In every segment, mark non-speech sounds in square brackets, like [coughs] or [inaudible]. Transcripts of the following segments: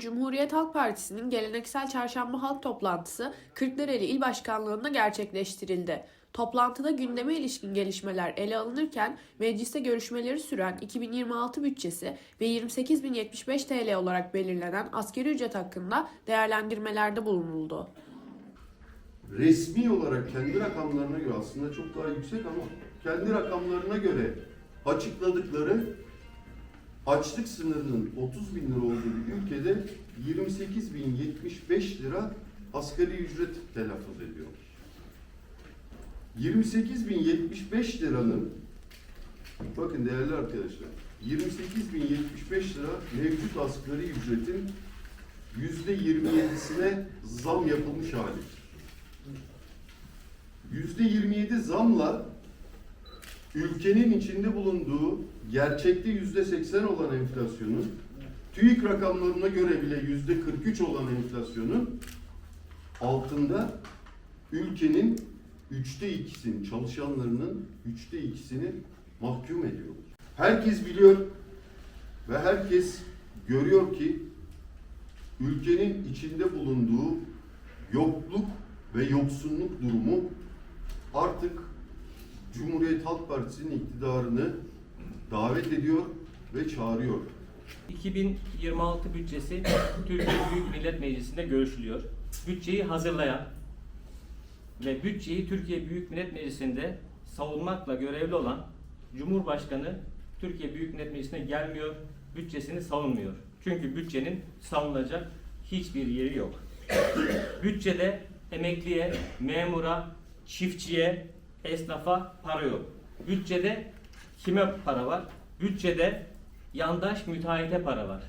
Cumhuriyet Halk Partisi'nin geleneksel çarşamba halk toplantısı Kırklareli İl Başkanlığı'nda gerçekleştirildi. Toplantıda gündeme ilişkin gelişmeler ele alınırken mecliste görüşmeleri süren 2026 bütçesi ve 28.075 TL olarak belirlenen askeri ücret hakkında değerlendirmelerde bulunuldu. resmi olarak kendi rakamlarına göre aslında çok daha yüksek ama kendi rakamlarına göre açıkladıkları açlık sınırının 30 bin lira olduğu bir ülkede 28 bin 75 lira asgari ücret telaffuz ediyor. 28 bin 75 liranın bakın değerli arkadaşlar 28 bin 75 lira mevcut asgari ücretin yüzde 27'sine zam yapılmış hali. Yüzde 27 zamla ülkenin içinde bulunduğu gerçekte yüzde 80 olan enflasyonun TÜİK rakamlarına göre bile yüzde 43 olan enflasyonun altında ülkenin üçte ikisini çalışanlarının üçte ikisini mahkum ediyor. Herkes biliyor ve herkes görüyor ki ülkenin içinde bulunduğu yokluk ve yoksunluk durumu artık Cumhuriyet Halk Partisi'nin iktidarını davet ediyor ve çağırıyor. 2026 bütçesi [coughs] Türkiye Büyük Millet Meclisi'nde görüşülüyor. Bütçeyi hazırlayan ve bütçeyi Türkiye Büyük Millet Meclisi'nde savunmakla görevli olan Cumhurbaşkanı Türkiye Büyük Millet Meclisi'ne gelmiyor, bütçesini savunmuyor. Çünkü bütçenin savunulacak hiçbir yeri yok. [coughs] Bütçede emekliye, memura, çiftçiye, esnafa para yok. Bütçede kime para var? Bütçede yandaş müteahhite para var.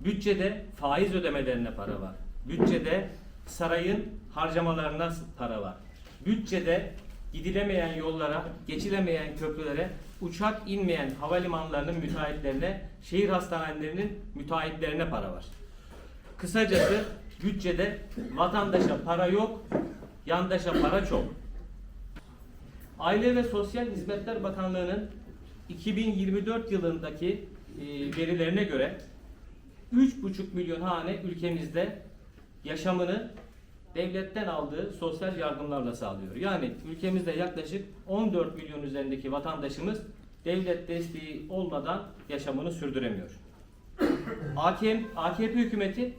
Bütçede faiz ödemelerine para var. Bütçede sarayın harcamalarına para var. Bütçede gidilemeyen yollara, geçilemeyen köprülere, uçak inmeyen havalimanlarının müteahhitlerine, şehir hastanelerinin müteahhitlerine para var. Kısacası bütçede vatandaşa para yok, yandaşa para çok. Aile ve Sosyal Hizmetler Bakanlığı'nın 2024 yılındaki e, verilerine göre 3,5 milyon hane ülkemizde yaşamını devletten aldığı sosyal yardımlarla sağlıyor. Yani ülkemizde yaklaşık 14 milyon üzerindeki vatandaşımız devlet desteği olmadan yaşamını sürdüremiyor. AKM, AKP hükümeti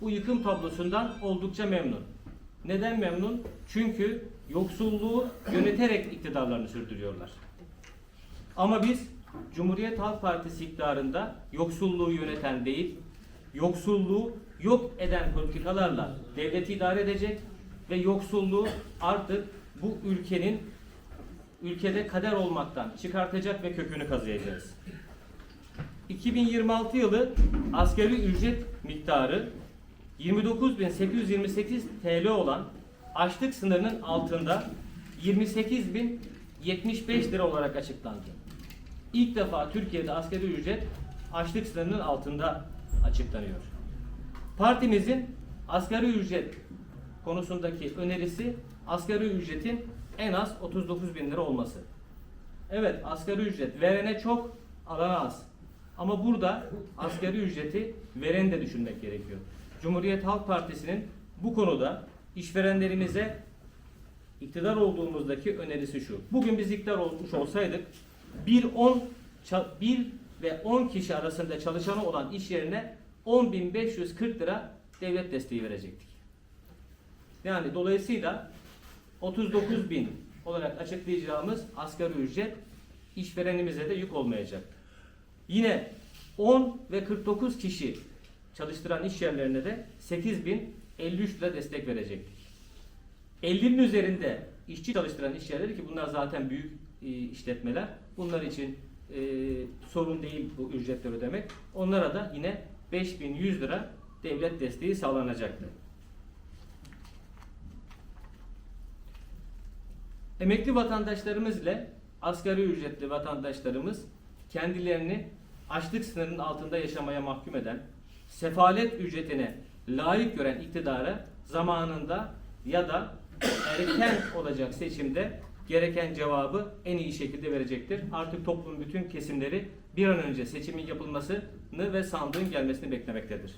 bu yıkım tablosundan oldukça memnun. Neden memnun? Çünkü yoksulluğu yöneterek iktidarlarını sürdürüyorlar. Ama biz Cumhuriyet Halk Partisi iktidarında yoksulluğu yöneten değil, yoksulluğu yok eden politikalarla devleti idare edecek ve yoksulluğu artık bu ülkenin ülkede kader olmaktan çıkartacak ve kökünü kazıyacağız. 2026 yılı asgari ücret miktarı 29.828 TL olan açlık sınırının altında 28.075 lira olarak açıklandı. İlk defa Türkiye'de asgari ücret açlık sınırının altında açıklanıyor. Partimizin asgari ücret konusundaki önerisi asgari ücretin en az 39 bin lira olması. Evet asgari ücret verene çok alana az. Ama burada asgari ücreti veren de düşünmek gerekiyor. Cumhuriyet Halk Partisi'nin bu konuda işverenlerimize iktidar olduğumuzdaki önerisi şu. Bugün biz iktidar olmuş olsaydık bir 10 1 ve 10 kişi arasında çalışanı olan iş yerine 10.540 lira devlet desteği verecektik. Yani dolayısıyla 39 bin olarak açıklayacağımız asgari ücret işverenimize de yük olmayacak. Yine 10 ve 49 kişi çalıştıran iş yerlerine de 8053 lira destek verecektik. 50'nin üzerinde işçi çalıştıran iş yerleri ki bunlar zaten büyük e, işletmeler. Bunlar için e, sorun değil bu ücretleri ödemek. Onlara da yine 5100 lira devlet desteği sağlanacaktı. Emekli vatandaşlarımız ile asgari ücretli vatandaşlarımız kendilerini açlık sınırının altında yaşamaya mahkum eden, sefalet ücretine layık gören iktidara zamanında ya da erken olacak seçimde gereken cevabı en iyi şekilde verecektir. Artık toplumun bütün kesimleri bir an önce seçimin yapılmasını ve sandığın gelmesini beklemektedir.